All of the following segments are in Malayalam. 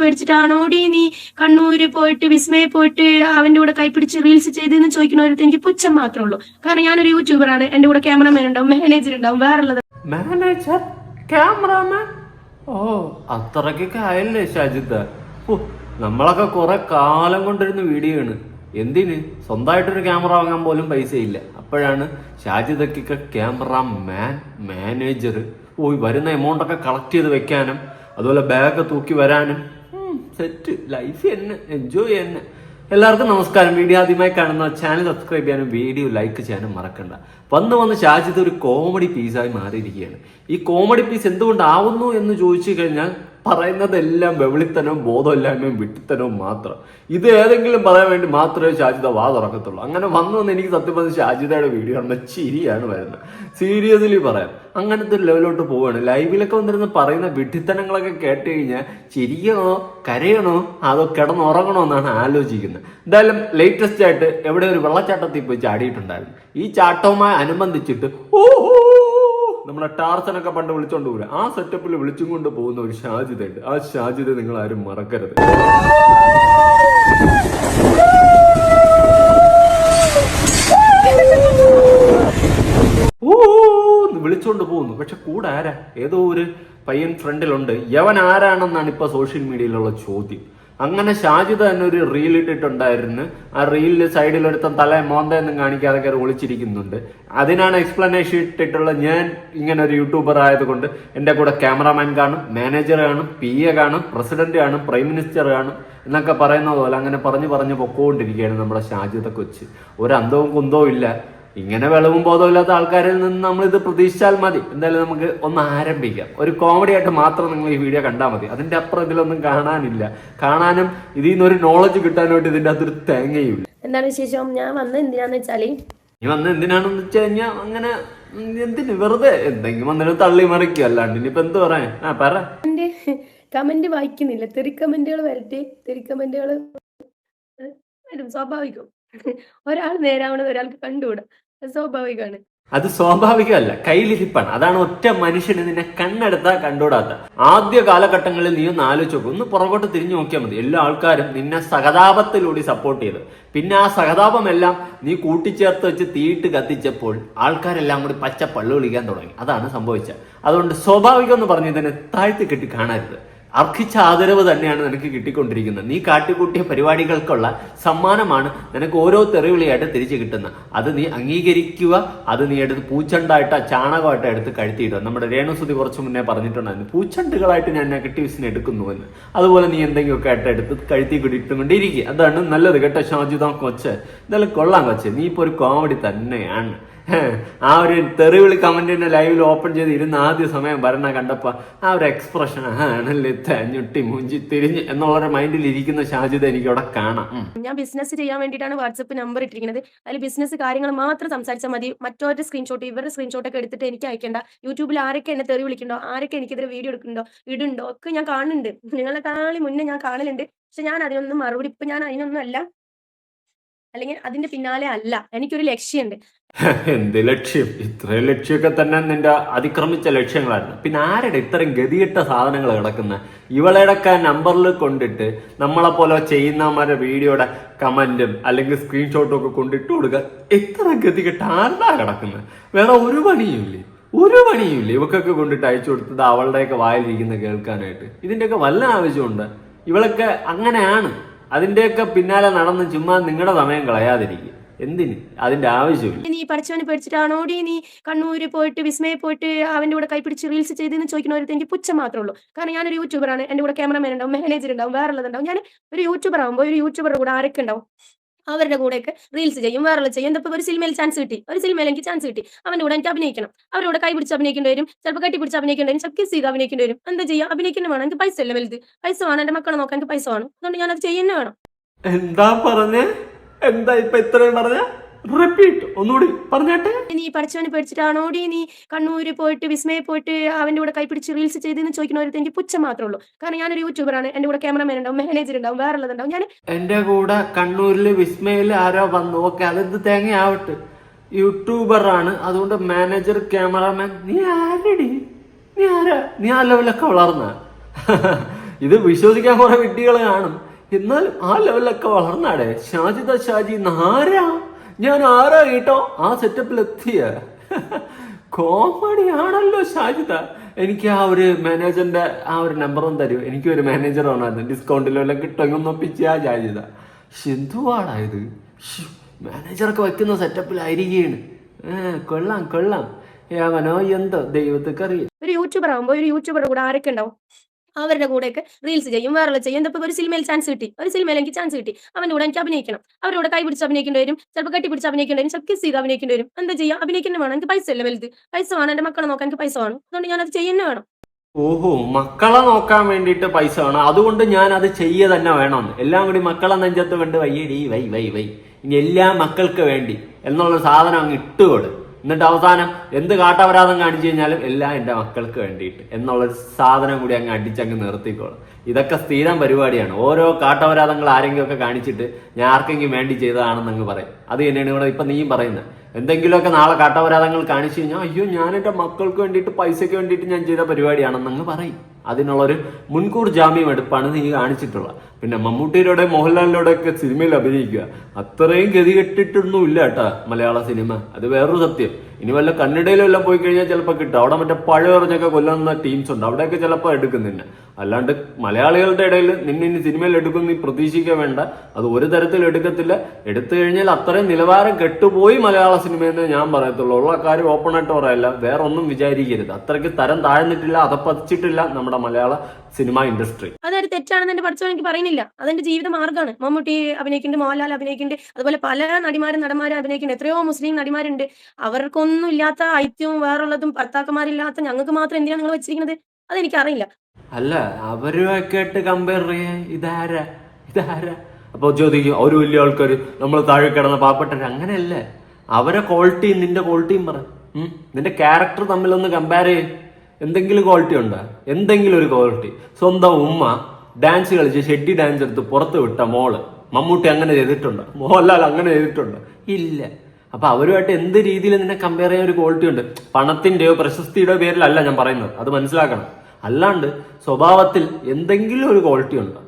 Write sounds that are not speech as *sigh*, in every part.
പേടിച്ചിട്ടാണോടി നീ കണ്ണൂര് പോയിട്ട് വിസ്മയെ പോയിട്ട് അവന്റെ കൂടെ കൈപ്പിടിച്ച് റീൽസ് ചെയ്തെന്ന് ചോദിക്കുന്നവരത്ത് എനിക്ക് പുച്ഛം മാത്രമേ ഉള്ളൂ. കാരണം ഞാനൊരു യൂട്യൂബറാണ് എന്റെ കൂടെ ക്യാമറമാൻ ഉണ്ടാവും മാനേജർ ഉണ്ടാവും വേറെ ഉള്ളത് മാനേജർ ക്യാമറമാൻ ഓ അത്രക്കൊക്കെ ആയല്ലേ ഷാജിത്ത് നമ്മളൊക്കെ കുറെ കാലം കൊണ്ടിരുന്ന വീഡിയോ ആണ്. എന്തിന്? സ്വന്തമായിട്ടൊരു ക്യാമറ വാങ്ങാൻ പോലും പൈസ ഇല്ല അപ്പോഴാണ് ഷാജിദക്കൊക്കെ ക്യാമറ മാൻ മാനേജർ ഓ വരുന്ന എമൗണ്ട് ഒക്കെ കളക്ട് ചെയ്ത് വെക്കാനും അതുപോലെ ബാഗ് തൂക്കി വരാനും സെറ്റ് ലൈഫ് തന്നെ എൻജോയ് തന്നെ എല്ലാവർക്കും നമസ്കാരം. വീഡിയോ ആദ്യമായി കാണുന്ന ചാനൽ സബ്സ്ക്രൈബ് ചെയ്യാനും വീഡിയോ ലൈക്ക് ചെയ്യാനും മറക്കണ്ട. വന്ന് വന്ന് ഷാജിത് ഒരു കോമഡി പീസായി മാറിയിരിക്കുകയാണ്. ഈ കോമഡി പീസ് എന്തുകൊണ്ടാവുന്നു എന്ന് ചോദിച്ചു കഴിഞ്ഞാൽ പറയുന്നതെല്ലാം വെവിളിത്തനവും ബോധമില്ലായ്മയും വിട്ടിത്തനവും മാത്രം. ഇത് ഏതെങ്കിലും പറയാൻ വേണ്ടി മാത്രമേ ഷാജിത വാ തുറക്കത്തുള്ളൂ. അങ്ങനെ വന്നു വന്ന് എനിക്ക് സത്യം പറഞ്ഞ ഷാജിതയുടെ വീഡിയോ കാണുമ്പോൾ ചിരിയാണ് വരുന്നത്. സീരിയസ്ലി പറയാം. അങ്ങനത്തെ ഒരു ലെവലോട്ട് പോവുകയാണ്. ലൈവിലൊക്കെ വന്നിരുന്ന് പറയുന്ന വിഡിത്തനങ്ങളൊക്കെ കേട്ട് കഴിഞ്ഞാൽ ചിരിക്കണോ കരയണോ അതോ കിടന്നുറങ്ങണോ എന്നാണ് ആലോചിക്കുന്നത്. എന്തായാലും ലേറ്റസ്റ്റ് ആയിട്ട് എവിടെ ഒരു വെള്ളച്ചാട്ടത്തിൽ പോയി ചാടിയിട്ടുണ്ടായിരുന്നു. ഈ ചാട്ടവുമായി അനുബന്ധിച്ചിട്ട് ഓ നമ്മുടെ ടാർസനൊക്കെ പണ്ട് വിളിച്ചോണ്ട് പോകില്ല ആ സെറ്റപ്പിൽ വിളിച്ചും കൊണ്ട് പോകുന്ന ഒരു ഷാജിതയുണ്ട് ആ ഷാജിത നിങ്ങൾ ആരും മറക്കരുത് വിളിച്ചോണ്ട് പോകുന്നു. പക്ഷെ കൂടെ ആരാ? ഏതോ ഒരു പയ്യൻ ഫ്രണ്ടിലുണ്ട്. യവൻ ആരാണെന്നാണ് ഇപ്പൊ സോഷ്യൽ മീഡിയയിലുള്ള ചോദ്യം. അങ്ങനെ ഷാജു തന്നെ ഒരു റീൽ ഇട്ടിട്ടുണ്ടായിരുന്നു. ആ റീലിൽ സൈഡിൽ ഒരുത്തം തല മോന്ത എന്നും കാണിക്കാതെ കയറി ഒളിച്ചിരിക്കുന്നുണ്ട്. അതിനാണ് എക്സ്പ്ലനേഷൻ ഇട്ടിട്ടുള്ള ഞാൻ ഇങ്ങനെ ഒരു യൂട്യൂബർ ആയതുകൊണ്ട് എന്റെ കൂടെ ക്യാമറാമാൻ കാണും മാനേജർ കാണും പി എ കാണും പ്രസിഡന്റ് കാണും പ്രൈം മിനിസ്റ്റർ കാണും എന്നൊക്കെ പറയുന്നത് പോലെ അങ്ങനെ പറഞ്ഞു പറഞ്ഞു പൊക്കോണ്ടിരിക്കുകയാണ് നമ്മുടെ ഷാജിദ കൊച്ച്. ഒരു കുന്തവും ഇല്ല. ഇങ്ങനെ വിളവും ബോധമില്ലാത്ത ആൾക്കാരിൽ നിന്ന് നമ്മൾ ഇത് പ്രതീക്ഷിച്ചാൽ മതി. എന്തായാലും നമുക്ക് ഒന്ന് ആരംഭിക്കാം. ഒരു കോമഡി ആയിട്ട് മാത്രം നിങ്ങൾ ഈ വീഡിയോ കണ്ടാൽ മതി. അതിന്റെ അപ്പുറം ഇതിലൊന്നും കാണാനില്ല. കാണാനും ഇതിൽ നിന്ന് ഒരു നോളജ് കിട്ടാനായിട്ട് ഇതിന്റെ അകത്തൊരു തേങ്ങയുമില്ല. എന്താണ് വിശേഷം? ഞാൻ വന്ന എന്തിനാന്ന് വെച്ചാൽ നീ വന്ന എന്തിനാണെന്ന് വെച്ച് കഴിഞ്ഞാൽ അങ്ങനെ എന്തിന്? വെറുതെ എന്തെങ്കിലും വന്നിട്ട് തള്ളി മറിക്കും. അല്ലാണ്ട് ഇനിയിപ്പോ എന്ത് പറയാൻ? ആ പറ. കമന്റ് വായിക്കുന്നില്ല. തെറി കമന്റുകൾ വരട്ടെ. തെറി കമന്റുകൾ വരും. സ്വാഭാവികം. ഒരാൾ നേരാവണത് ഒരാൾക്ക് കണ്ടുകൂടാ. സ്വാഭാവികമാണ്. അത് സ്വാഭാവികമല്ല. കയ്യിലിരിപ്പാണ് അതാണ് ഒറ്റ മനുഷ്യന് നിന്നെ കണ്ണെടുത്താ കണ്ടുകൂടാത്ത. ആദ്യ കാലഘട്ടങ്ങളിൽ നീ ഒന്ന് ആലോചിച്ച് നോക്കും. ഒന്ന് പുറകോട്ട് തിരിഞ്ഞു നോക്കിയാൽ മതി. എല്ലാ ആൾക്കാരും നിന്നെ സഹതാപത്തിലൂടെ സപ്പോർട്ട് ചെയ്ത്. പിന്നെ ആ സഹതാപമെല്ലാം നീ കൂട്ടിച്ചേർത്ത് വെച്ച് തീയിട്ട് കത്തിച്ചപ്പോൾ ആൾക്കാരെല്ലാം കൂടി പച്ച പള്ളു വിളിക്കാൻ തുടങ്ങി. അതാണ് സംഭവിച്ചത്. അതുകൊണ്ട് സ്വാഭാവികം എന്ന് പറഞ്ഞു ഇതിനെ താഴ്ത്തി കെട്ടി കാണരുത്. അർഹിച്ച ആദരവ് തന്നെയാണ് നിനക്ക് കിട്ടിക്കൊണ്ടിരിക്കുന്നത്. നീ കാട്ടിക്കൂട്ടിയ പരിപാടികൾക്കുള്ള സമ്മാനമാണ് നിനക്ക് ഓരോ തെറിവിളിയായിട്ട് തിരിച്ചു കിട്ടുന്നത്. അത് നീ അംഗീകരിക്കുക അത് നീ എടുത്ത് പൂച്ചണ്ടായിട്ട് ചാണകമായിട്ട് എടുത്ത് കഴുത്തിയിടുക. നമ്മുടെ രേണുസുതി കുറച്ച് മുന്നേ പറഞ്ഞിട്ടുണ്ടായിരുന്നു. പൂച്ചണ്ടുകളായിട്ട് ഞാൻ നെഗറ്റീവ്സിനെ എടുക്കുന്നു എന്ന്. അതുപോലെ നീ എന്തെങ്കിലുമൊക്കെ ആയിട്ട് എടുത്ത് കഴുത്തി കിട്ടിയിട്ടുകൊണ്ടിരിക്കുക അതാണ് നല്ലത് കേട്ടോ ഷാജിദാം കൊച്ച്. എന്തായാലും കൊള്ളാം കൊച്ച്. നീ ഇപ്പോൾ ഒരു കോമഡി തന്നെയാണ്. *laughs* ആ ഒരു തെറിവിളി കമന്റിന്റെ ലൈവിൽ ഓപ്പൺ ചെയ്ത് ഇരുന്ന് ആദ്യ സമയം ഭരണ കണ്ടപ്പോ ആ ഒരു എക്സ്പ്രഷൻ ആണല്ലേ തഞ്ഞുട്ടി മുഞ്ചി തിരിഞ്ഞ് എന്നുള്ള മൈൻഡിൽ ഇരിക്കുന്ന സാധ്യത എനിക്ക് അവിടെ കാണാം. ഞാൻ ബിസിനസ് ചെയ്യാൻ വേണ്ടിയിട്ടാണ് വാട്സപ്പ് നമ്പർ ഇട്ടിരിക്കുന്നത്. അതിൽ ബിസിനസ് കാര്യങ്ങൾ മാത്രം സംസാരിച്ചാൽ മതി. മറ്റൊരു സ്ക്രീൻഷോട്ട് ഇവരുടെ സ്ക്രീൻഷോട്ട് ഒക്കെ എടുത്തിട്ട് എനിക്ക് അയക്കേണ്ട. യൂട്യൂബിൽ ആരൊക്കെ എന്നെ തെറി വിളിക്കണ്ടോ ആരൊക്കെ എനിക്കെതിരെ വീഡിയോ എടുക്കുന്നുണ്ടോ ഇടുണ്ടോ ഒക്കെ ഞാൻ കാണുന്നുണ്ട്. നിങ്ങളെ കാണി മുന്നേ ഞാൻ കാണലുണ്ട്. പക്ഷെ ഞാൻ അതിനൊന്നും മറുപടി ഇപ്പൊ ഞാൻ അതിനൊന്നും അല്ല. അല്ലെങ്കിൽ അതിന്റെ പിന്നാലെ അല്ല. എനിക്കൊരു ലക്ഷ്യമുണ്ട് *laughs* എന്ത് ലക്ഷ്യം? ഇത്രയും ലക്ഷ്യമൊക്കെ തന്നെ നിന്റെ അതിക്രമിച്ച ലക്ഷ്യങ്ങളായിരുന്നു. പിന്നെ ആരുടെ ഇത്രയും ഗതിയിട്ട സാധനങ്ങൾ കിടക്കുന്ന? ഇവളെടൊക്കെ നമ്പറിൽ കൊണ്ടിട്ട് നമ്മളെ പോലെ ചെയ്യുന്നവന്മാരുടെ വീഡിയോയുടെ കമന്റും അല്ലെങ്കിൽ സ്ക്രീൻഷോട്ടും ഒക്കെ കൊണ്ടിട്ട് കൊടുക്കുക എത്ര ഗതികെട്ട ആരുടെ കിടക്കുന്നത് വേറെ ഒരു പണിയുമില്ലേ ഒരു പണിയുമില്ല ഇവക്കൊക്കെ കൊണ്ടിട്ട് അയച്ചു കൊടുത്തത് അവളുടെയൊക്കെ വായിലിരിക്കുന്ന കേൾക്കാനായിട്ട്. ഇതിന്റെയൊക്കെ വല്ല ആവശ്യമുണ്ട്? ഇവളൊക്കെ അങ്ങനെയാണ്. അതിന്റെയൊക്കെ പിന്നാലെ നടന്ന് ചുമ്മാ നിങ്ങളുടെ സമയം കളയാതിരിക്കും. എന്തിന്? അതിന്റെ ആവശ്യമില്ല. നീ പഠിച്ചവനെ പേടിച്ചിട്ടാണോടി നീ കണ്ണൂര് പോയിട്ട് വിസ്മയെ പോയിട്ട് അവന്റെ കൂടെ കൈപ്പിടിച്ച് റീൽസ് ചെയ്തെന്ന് ചോദിക്കുന്നവരത്ത് എനിക്ക് പുച്ഛം മാത്രമേ ഉള്ളൂ. കാരണം ഞാനൊരു യൂട്യൂബറാണ്. എന്റെ കൂടെ ക്യാമറമാൻ ഉണ്ടാവും മാനേജർ ഉണ്ടാവും വേറെ ഉള്ളതുണ്ടാവും. ഞാൻ ഒരു യൂട്യൂബർ ആകുമ്പോൾ ഒരു യൂട്യൂബറുടെ കൂടെ ആരൊക്കെ ഉണ്ടാവും? അവരുടെ കൂടെയൊക്കെ റീൽസ് ചെയ്യും വേറെ ചെയ്യും. എന്താ ഒരു സിനിമയിൽ ചാൻസ് കിട്ടി? ഒരു സിനിമയിൽ എനിക്ക് ചാൻസ് കിട്ടി. അവന്റെ കൂടെ എനിക്ക് അഭിനയിക്കണം. അവരുടെ കൈ പിടിച്ച് അഭിനയിക്കേണ്ടി വരും. ചിലപ്പോൾ കെട്ടി പിടിച്ച് അഭിനയിക്കേണ്ടി വരും. ചിലപ്പോൾ കിസ് ചെയ്ത് അഭിനയിക്കേണ്ടി വരും. എന്താ ചെയ്യുക അഭിനയിക്കുന്ന വേണം. എനിക്ക് പൈസ അല്ല വലുത്. പൈസ വേണം. എന്റെ മക്കളെ നോക്കാൻ എനിക്ക് പൈസ വേണം. അതുകൊണ്ട് ഞാൻ അത് ചെയ്യുന്ന വേണം. എന്താ പറഞ്ഞേ? എന്താ ഇപ്പൊ ഇത്രയും പറഞ്ഞ? റിപ്പീറ്റ് ഒന്നുകൂടി പറഞ്ഞാട്ടെ. നീ പഠിച്ചവനെ പേടിച്ചിട്ടാണോടി നീ കണ്ണൂര് പോയിട്ട് വിസ്മയെ പോയിട്ട് അവന്റെ കൂടെ കൈപ്പിടിച്ച് റീൽസ് ചെയ്തെന്ന് ചോദിക്കുന്നവരത്ത് എനിക്ക് പുച്ഛം മാത്രമേ ഉള്ളൂ. കാരണം ഞാനൊരു യൂട്യൂബറാണ് എന്റെ കൂടെ ക്യാമറമാൻ ഉണ്ടാവും മാനേജർ ഉണ്ടാവും വേറെ ഉള്ളതുണ്ടാവും ഞാൻ എന്റെ കൂടെ കണ്ണൂരിൽ വിസ്മയിൽ ആരോ വന്നു. ഓക്കെ അതെന്ത് തേങ്ങ ആവട്ടെ യൂട്യൂബർ ആണ് അതുകൊണ്ട് മാനേജർ ക്യാമറാമാൻ നീ ആരടി? നീ ആരാ? നീ ആ ലെവലൊക്കെ വളർന്ന. ഇത് വിശ്വസിക്കാൻ കുറെ വിഡ്ഢികൾ കാണും. എന്നാലും ആ ലെവലൊക്കെ വളർന്നാടേ. ഷാജിദ ഷാജി ആരാ? ഞാൻ ആരാ കേട്ടോ ആ സെറ്റപ്പിൽ എത്തിയ കോമഡി ആണല്ലോ ഷാജിത എനിക്ക് ആ ഒരു മാനേജറിന്റെ ആ ഒരു നമ്പറും തരൂ. എനിക്ക് ഒരു മാനേജർ വേണമായിരുന്നു. ഡിസ്കൗണ്ടിലോ എല്ലാം കിട്ടുമെങ്കിൽ ആ ഷാജിത എന്തുവാടാ ഇത്? മാനേജറൊക്കെ വെക്കുന്ന സെറ്റപ്പിലായിരിക്കുകയാണ് കൊള്ളാം കൊള്ളാം. യവനോ എന്തോ ദൈവത്തിക്കറിയാം. ഒരു യൂട്യൂബർ ആകുമ്പോൾ ഒരു യൂട്യൂബർ കൂടെ ആരൊക്കെ ഉണ്ടാവും? അവരുടെ കൂടെയൊക്കെ റീൽസ് ചെയ്യും വേറെ ചെയ്യും. എന്താ ഇപ്പൊ ഒരു സിനിമയിൽ ചാൻസ് കിട്ടി? ഒരു സിനിമയിൽ എനിക്ക് ചാൻസ് കിട്ടി. അവന്റെ കൂടെ എനിക്ക് അഭിനയിക്കണം. അവരുടെ കൈ പിടിച്ച് അഭിനയിക്കേണ്ടി വരും. ചിലപ്പോൾ കെട്ടി പിടിച്ച് അഭിനയിക്കേണ്ടി വരും. ചിലപ്പോൾ കിസ് ചെയ്ത് അഭിനയിക്കേണ്ടി വരും. എന്താ ചെയ്യാം? അഭിനയിക്കേണ്ടി വേണം. എനിക്ക് പൈസ അല്ല വലുത്. പൈസ വേണം. എന്റെ മക്കളെ നോക്കാൻ എനിക്ക് പൈസ വേണം. അതുകൊണ്ട് ഞാൻ അത് ചെയ്യുന്നേ വേണം. ഓഹോ മക്കളെ നോക്കാൻ വേണ്ടിയിട്ട് പൈസ വേണം. അതുകൊണ്ട് ഞാൻ അത് ചെയ്യ തന്നെ വേണം. എല്ലാം കൂടി മക്കളെ നെഞ്ചത്ത് വേണ്ട വയ്യടി വൈ വൈ വൈ. ഇനി എല്ലാ മക്കൾക്ക് വേണ്ടി എന്നുള്ള സാധനം അങ്ങ് ഇട്ടുകൊട്. എന്നിട്ട് അവസാനം എന്ത് കാട്ടപരാധം കാണിച്ചു കഴിഞ്ഞാലും എല്ലാം എന്റെ മക്കൾക്ക് വേണ്ടിയിട്ട് എന്നുള്ളൊരു സാധനം കൂടി അങ്ങ് അടിച്ചങ്ങ് നിർത്തിക്കോളും. ഇതൊക്കെ സ്ഥിരം പരിപാടിയാണ്. ഓരോ കാട്ടപരാധങ്ങൾ ആരെങ്കിലും ഒക്കെ കാണിച്ചിട്ട് ഞാൻ ആർക്കെങ്കിലും വേണ്ടി ചെയ്തതാണെന്ന് അങ്ങ് പറയും. അത് തന്നെയാണ് ഇവിടെ ഇപ്പൊ നീയും പറയുന്നത്. എന്തെങ്കിലുമൊക്കെ നാളെ കാട്ടപരാധങ്ങൾ കാണിച്ചു കഴിഞ്ഞാൽ അയ്യോ ഞാൻ എന്റെ മക്കൾക്ക് വേണ്ടിയിട്ട് പൈസയ്ക്ക് വേണ്ടിയിട്ട് ഞാൻ ചെയ്ത പരിപാടിയാണെന്ന് അങ്ങ് പറയും. അതിനുള്ളൊരു മുൻകൂർ ജാമ്യം എടുപ്പാണ് നീ കാണിച്ചിട്ടുള്ളത്. പിന്നെ മമ്മൂട്ടിയുടെ മോഹൻലാലിനോടെ ഒക്കെ സിനിമയിൽ അഭിനയിക്കുക. അത്രയും ഗതി കെട്ടിട്ടൊന്നും ഇല്ല കേട്ടാ മലയാള സിനിമ. അത് വേറൊരു സത്യം. ഇനി വല്ല കന്നഡയിലും എല്ലാം പോയി കഴിഞ്ഞാൽ ചിലപ്പോൾ കിട്ടും. അവിടെ മറ്റേ പഴയറിഞ്ഞൊക്കെ കൊല്ലുന്ന ടീംസ് ഉണ്ട്. അവിടെയൊക്കെ ചിലപ്പോൾ എടുക്കുന്നില്ല അല്ലാണ്ട് മലയാളികളുടെ ഇടയിൽ നിന്നെ ഇനി സിനിമയിൽ എടുക്കുന്ന പ്രതീക്ഷിക്കാൻ വേണ്ട. അത് ഒരു തരത്തിൽ എടുക്കത്തില്ല. എടുത്തു കഴിഞ്ഞാൽ അത്രയും നിലവാരം കെട്ടുപോയി മലയാള സിനിമ സിനിമയെന്ന് ഞാൻ പറയത്തുള്ളൂ. ഉള്ള കാര്യം ഓപ്പൺ ആയിട്ട് പറയല്ല. വേറൊന്നും വിചാരിക്കരുത്. അത്രയ്ക്ക് തരം താഴ്ന്നിട്ടില്ല അതപ്പതിച്ചിട്ടില്ല. നമ്മുടെ മലയാള സിനിമ ഇൻഡസ്ട്രി. അതൊരു തെറ്റാണെന്ന് എന്റെ പഠിച്ചവൻ എനിക്ക് പറയുന്നില്ല. അതെന്റെ ജീവിത മാർഗമാണ്. മമ്മൂട്ടി അഭിനയിക്കുന്നുണ്ട് മോഹൻലാൽ അഭിനയിക്കുന്നുണ്ട് അതുപോലെ പല നടിമാരും നടന്മാരും അഭിനയിക്കുന്നുണ്ട്. എത്രയോ മുസ്ലിം നടിമാരുണ്ട്. അവർക്കൊന്നും ഇല്ലാത്ത ഐത്യവും വേറുള്ളതും ഭർത്താക്കന്മാരില്ലാത്ത ഞങ്ങൾക്ക് മാത്രം എന്തിനാണ് നിങ്ങൾ വെച്ചിരിക്കുന്നത്? അതെനിക്കറിയില്ല. അല്ല അവരുമൊക്കെ ആയിട്ട് കമ്പയർ ചെയ്യാൻ ഇതാരാ? ഇതാരാ? അപ്പൊ ചോദിക്കും ഒരു വലിയ ആൾക്കാർ നമ്മൾ താഴെ കിടന്ന പാവപ്പെട്ടവർ അങ്ങനെയല്ലേ? അവരെ ക്വാളിറ്റിയും നിന്റെ ക്വാളിറ്റിയും പറ. നിന്റെ ക്യാരക്ടർ തമ്മിലൊന്ന് കമ്പയർ ചെയ്യും. എന്തെങ്കിലും ക്വാളിറ്റി ഉണ്ടോ? എന്തെങ്കിലും ഒരു ക്വാളിറ്റി സ്വന്തം ഉമ്മ ഡാൻസ് കളിച്ച് ഷെഡി ഡാൻസ് എടുത്ത് പുറത്ത് വിട്ട മോൾ. മമ്മൂട്ടി അങ്ങനെ ചെയ്തിട്ടുണ്ട്? മോഹൻലാൽ അങ്ങനെ ചെയ്തിട്ടുണ്ട്? ഇല്ല. അപ്പൊ അവരുമായിട്ട് എന്ത് രീതിയിൽ നിന്നെ കമ്പയർ ചെയ്യാൻ ഒരു ക്വാളിറ്റി ഉണ്ട്? പണത്തിന്റെയോ പ്രശസ്തിയുടെയോ പേരിലല്ല ഞാൻ പറയുന്നത്. അത് മനസ്സിലാക്കണം. അല്ലാണ്ട് സ്വഭാവത്തിൽ എന്തെങ്കിലും ഒരു ക്വാളിറ്റി ഉണ്ടോ.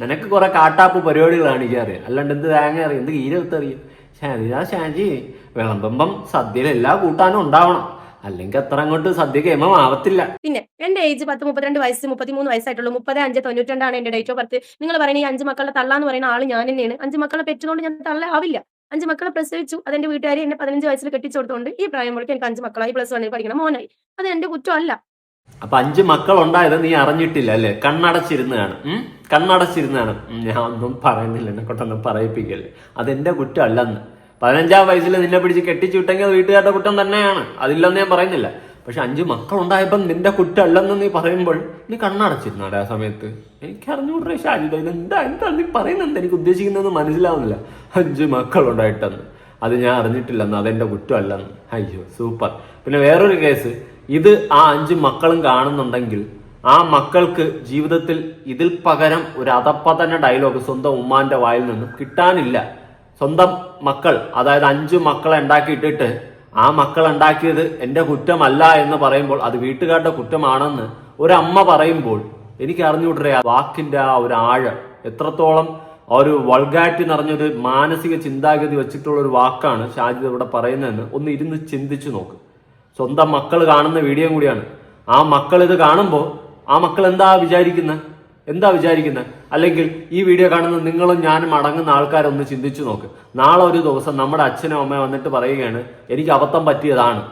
നിനക്ക് കുറെ കാട്ടാപ്പ് പരിപാടികൾ കാണിക്കാറിയാം അല്ലാണ്ട് എന്ത് തേങ്ങ അറിയാം? എന്ത് ഈരത്ത് ഷാജി ഷാജി. വിളമ്പുമ്പം സദ്യയിൽ എല്ലാ കൂട്ടാനും ഉണ്ടാവണം. അല്ലെങ്കിൽ അത്ര അങ്ങോട്ട് സദ്യ കേമം ആവത്തില്ല. പിന്നെ എന്റെ ഏജ് പത്ത് മുപ്പത്തിരണ്ട് വയസ്സ് മുപ്പത്തിമൂന്ന് വയസ്സായിട്ടുള്ളൂ മുപ്പത് അഞ്ച് തൊണ്ണൂറ്റിരണ്ടാണ് എന്റെ ഡേറ്റ് ഓഫ് ബർത്ത് നിങ്ങൾ പറയുന്ന ഈ അഞ്ച് മക്കളുടെ തള്ള എന്ന് പറയുന്ന ആൾ ഞാൻ തന്നെയാണ്. അഞ്ച് മക്കളെ പെറ്റുകൊണ്ട് ഞാൻ തള്ള ആവില്ല. അഞ്ച് മക്കളെ പ്രസവിച്ചു. അതെന്റെ വീട്ടുകാരെ എന്നെ പതിനഞ്ച് വയസ്സിൽ കെട്ടിച്ചുകൊടുത്തോണ്ട് ഈ പ്രായം മുഴുവൻ എനിക്ക് അഞ്ച് മക്കളായി പ്ലസ് വണ്ണിൽ പഠിക്കണം മോനായി. അത് എന്റെ കുറ്റമല്ല. അപ്പൊ അഞ്ച് മക്കൾ ഉണ്ടായത് നീ അറിഞ്ഞിട്ടില്ല അല്ലേ? കണ്ണടച്ചിരുന്നതാണ്. കണ്ണടച്ചിരുന്നതാണ്. ഞാൻ ഒന്നും പറയുന്നില്ല. എന്നെ കൊണ്ടൊന്നും പറയിപ്പിക്കല്ലേ? അതെന്റെ കുറ്റം അല്ലെന്ന് പതിനഞ്ചാം വയസ്സിൽ നിന്നെ പിടിച്ച് കെട്ടിച്ചുവിട്ടെങ്കിൽ അത് വീട്ടുകാരുടെ കുറ്റം തന്നെയാണ്. അതില്ലെന്ന് ഞാൻ പറയുന്നില്ല. പക്ഷെ അഞ്ച് മക്കളുണ്ടായപ്പം നിന്റെ കുറ്റമല്ലെന്ന് നീ പറയുമ്പോൾ നീ കണ്ണടച്ചിരുന്നാടെ ആ സമയത്ത്? എനിക്ക് അറിഞ്ഞൂടേ ഷാജിദ ഇത് എന്താ എന്താ നീ പറയുന്നത്? എനിക്ക് ഉദ്ദേശിക്കുന്നതെന്ന് മനസ്സിലാവുന്നില്ല. അഞ്ച് മക്കളുണ്ടായിട്ടെന്ന് അത് ഞാൻ അറിഞ്ഞിട്ടില്ലെന്ന് അതെന്റെ കുറ്റമല്ലെന്ന്. അയ്യോ സൂപ്പർ. പിന്നെ വേറൊരു കേസ്. ഇത് ആ അഞ്ച് മക്കളും കാണുന്നുണ്ടെങ്കിൽ ആ മക്കൾക്ക് ജീവിതത്തിൽ ഇതിൽ പകരം ഒരു അതപ്പതന്നെ ഡയലോഗ് സ്വന്തം ഉമ്മാന്റെ വായിൽ നിന്നും കിട്ടാനില്ല. സ്വന്തം മക്കൾ അതായത് അഞ്ചു മക്കളെ ഉണ്ടാക്കിയിട്ടിട്ട് ആ മക്കൾ ഉണ്ടാക്കിയത് എന്റെ കുറ്റമല്ല എന്ന് പറയുമ്പോൾ അത് വീട്ടുകാരുടെ കുറ്റമാണെന്ന് ഒരമ്മ പറയുമ്പോൾ എനിക്ക് അറിഞ്ഞുവിടേ ആ വാക്കിന്റെ ആ ഒരു ആഴം. എത്രത്തോളം ഒരു വൾഗാറ്റി നിറഞ്ഞൊരു മാനസിക ചിന്താഗതി വെച്ചിട്ടുള്ള ഒരു വാക്കാണ് ഷാജിദ് ഇവിടെ പറയുന്നതെന്ന് ഒന്ന് ഇരുന്ന് ചിന്തിച്ചു നോക്ക്. സ്വന്തം മക്കൾ കാണുന്ന വീഡിയോ കൂടിയാണ്. ആ മക്കൾ ഇത് കാണുമ്പോൾ ആ മക്കൾ എന്താ വിചാരിക്കുന്നത് എന്താ വിചാരിക്കുന്നത് അല്ലെങ്കിൽ ഈ വീഡിയോ കാണുന്ന നിങ്ങളും ഞാനും അടങ്ങുന്ന ആൾക്കാരൊന്ന് ചിന്തിച്ചു നോക്ക്. നാളെ ഒരു ദിവസം നമ്മുടെ അച്ഛനും അമ്മയും വന്നിട്ട് പറയുകയാണ് എനിക്ക് അബദ്ധം പറ്റിയതാണ്.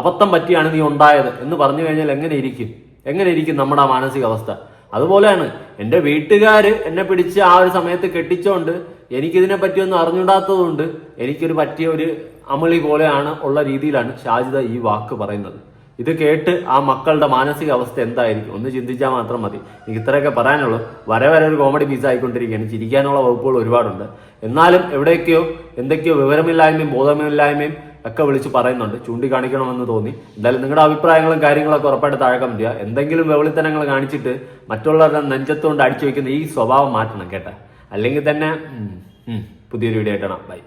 അബദ്ധം പറ്റിയാണ് നീ ഉണ്ടായത്. എന്ന് പറഞ്ഞു കഴിഞ്ഞാൽ എങ്ങനെ ഇരിക്കും? എങ്ങനെ ഇരിക്കും നമ്മുടെ മാനസികാവസ്ഥ? അതുപോലെയാണ് എന്റെ വീട്ടുകാർ എന്നെ പിടിച്ച് ആ ഒരു സമയത്ത് കെട്ടിച്ചോണ്ട് എനിക്കിതിനെ പറ്റിയൊന്നും അറിഞ്ഞിടാത്തതുകൊണ്ട് എനിക്കൊരു പറ്റിയ ഒരു അമളി പോലെയാണ് ഉള്ള രീതിയിലാണ് ഷാജിദ ഈ വാക്ക് പറയുന്നത്. ഇത് കേട്ട് ആ മക്കളുടെ മാനസിക അവസ്ഥ എന്തായിരിക്കും? ഒന്ന് ചിന്തിച്ചാൽ മാത്രം മതി. എനിക്ക് ഇത്രയൊക്കെ പറയാനുള്ളൂ. വരെ വരെ ഒരു കോമഡി പീസ് ആയിക്കൊണ്ടിരിക്കുകയാണ്. ചിരിക്കാനുള്ള വകുപ്പുകൾ ഒരുപാടുണ്ട്. എന്നാലും എവിടെയൊക്കെയോ എന്തൊക്കെയോ വിവരമില്ലായ്മയും ബോധമില്ലായ്മയും ഒക്കെ വിളിച്ച് പറയുന്നുണ്ട്. ചൂണ്ടിക്കാണിക്കണമെന്ന് തോന്നി. എന്തായാലും നിങ്ങളുടെ അഭിപ്രായങ്ങളും കാര്യങ്ങളൊക്കെ ഉറപ്പായിട്ട് താഴെ ചെയ്യുക. എന്തെങ്കിലും വെവളിത്തനങ്ങൾ കാണിച്ചിട്ട് മറ്റുള്ളവരുടെ നെഞ്ചത്തുകൊണ്ട് അടിച്ചു വെക്കുന്ന ഈ സ്വഭാവം മാറ്റണം കേട്ടാ. അല്ലെങ്കിൽ തന്നെ പുതിയൊരു വീഡിയോ ആയിട്ടാണ് ബൈ